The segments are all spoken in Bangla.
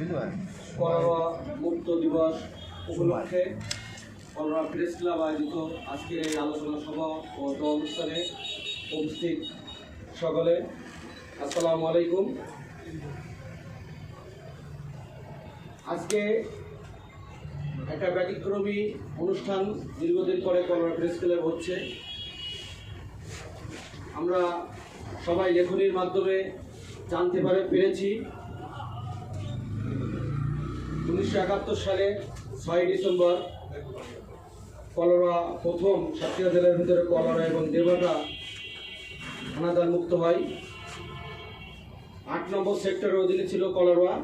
করোনা মুক্ত দিবস উপলক্ষে করোনা প্রেস ক্লাব আয়োজিত আজকের এই আলোচনা সভা ও অনুষ্ঠানে উপস্থিত সকলে। আসসালামু আলাইকুম। আজকে একটা ব্যতিক্রমী অনুষ্ঠান দীর্ঘদিন পরে করোনা প্রেস ক্লাব হচ্ছে। আমরা সবাই লেখনির মাধ্যমে জানতে পারে, পেরেছি। উনিশশো একাত্তর সালে ছয় ডিসেম্বর কলরা প্রথম সাতক্ষীরা জেলার ভিতরে কলরা এবং দেবাটা হানাদার মুক্ত হয়। আট নম্বর সেক্টরের অধীনে ছিল কলরা।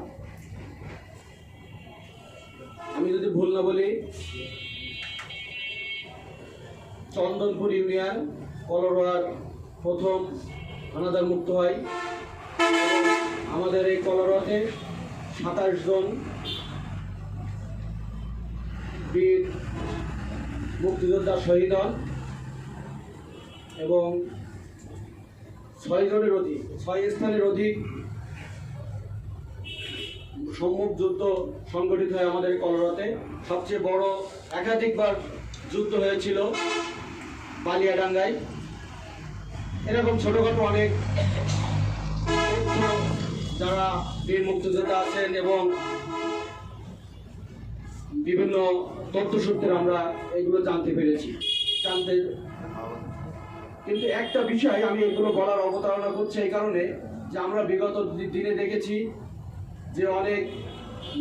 আমি যদি ভুল না বলি, চন্দনপুর ইউনিয়ন কলরার প্রথম হানাদার মুক্ত হয়। আমাদের এই কলরাতে সাতাশ জন বীর মুক্তিযোদ্ধা শহীদ হন এবং ছয় জনের অধিক ছয় স্থানের অধিক সম্মুখ যুদ্ধ সংগঠিত হয় আমাদের কলরাতে। সবচেয়ে বড় একাধিকবার যুদ্ধ হয়েছিল বালিয়াডাঙ্গায়। এরকম ছোটোখাটো অনেক যারা বীর মুক্তিযোদ্ধা আছেন এবং বিভিন্ন তথ্য সূত্রে আমরা এগুলো জানতে পেরেছি। জানতে কিন্তু একটা বিষয় আমি এগুলো বলার অবতারণা করছি এই কারণে যে আমরা বিগত দিনে দেখেছি যে অনেক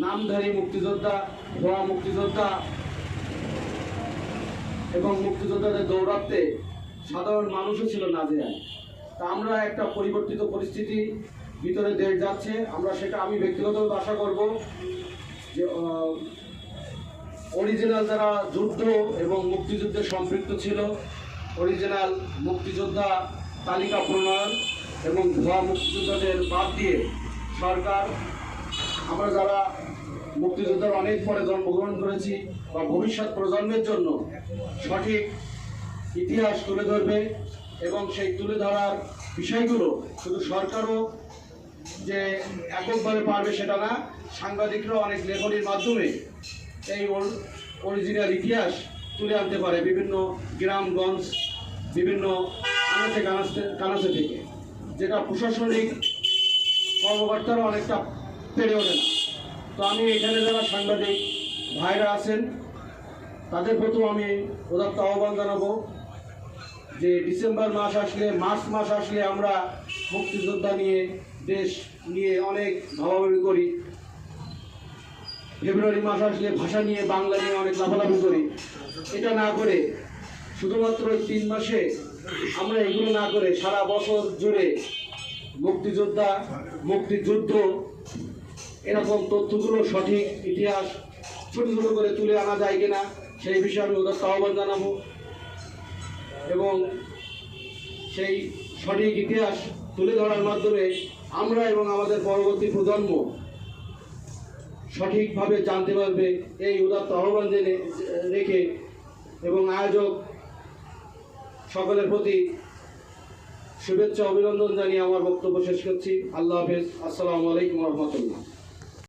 নামধারী মুক্তিযোদ্ধা, ভুয়া মুক্তিযোদ্ধা এবং মুক্তিযোদ্ধাদের দৌরাত্মে সাধারণ মানুষও ছিল নাজেহাল। তা আমরা একটা পরিবর্তিত পরিস্থিতি ভিতরে দেশ যাচ্ছে। আমরা সেটা আমি ব্যক্তিগতভাবে আশা করব যে অরিজিনাল যারা যুদ্ধ এবং মুক্তিযুদ্ধে সম্পৃক্ত ছিল। অরিজিনাল মুক্তিযোদ্ধা তালিকা প্রণয়ন এবং ভুয়া মুক্তিযোদ্ধাদের বাদ দিয়ে সরকার, আমরা যারা মুক্তিযোদ্ধার অনেক পরে জন্মগ্রহণ করেছি বা ভবিষ্যৎ প্রজন্মের জন্য সঠিক ইতিহাস তুলে ধরবে এবং সেই তুলে ধরার বিষয়গুলো শুধু সরকারও যে এককভাবে পারবে সেটা না, সাংবাদিকরাও অনেক লেখনির মাধ্যমে এই অরিজিনাল ইতিহাস তুলে আনতে পারে বিভিন্ন গ্রামগঞ্জ বিভিন্ন আনাচে কানাচে কানাচে থেকে, যেটা প্রশাসনিক কর্মকর্তারা অনেকটা পেরে ওঠে না। তো আমি এখানে যারা সাংবাদিক, ভাইরা আছেন, তাদের প্রতিও আমি উদাত্ত আহ্বান জানাব যে ডিসেম্বর মাস আসলে, মার্চ মাস আসলে আমরা মুক্তিযোদ্ধা নিয়ে, দেশ নিয়ে অনেক ভাবাভাবি করি। ফেব্রুয়ারি মাস আসলে ভাষা নিয়ে, বাংলা নিয়ে অনেক লাফালাফি করি। এটা না করে শুধুমাত্র তিন মাসে আমরা এগুলো না করে সারা বছর জুড়ে মুক্তিযোদ্ধা, মুক্তিযুদ্ধ, এরকম তথ্যগুলো সঠিক ইতিহাস ছোটো ছোটো করে তুলে আনা যায় কিনা, সেই বিষয়ে আমি ওদের আহ্বান জানাব। এবং সেই সঠিক ইতিহাস তুলে ধরার মাধ্যমে আমরা এবং আমাদের পরবর্তী প্রজন্ম সঠিকভাবে জানতে পারবে এই উদাত্ত আহ্বান জেনে, রেখে এবং আয়োজক সকলের প্রতি শুভেচ্ছা, অভিনন্দন জানিয়ে আমার বক্তব্য শেষ করছি। আল্লাহ হাফেজ। আসসালামু আলাইকুম রহমতুল্লাহ।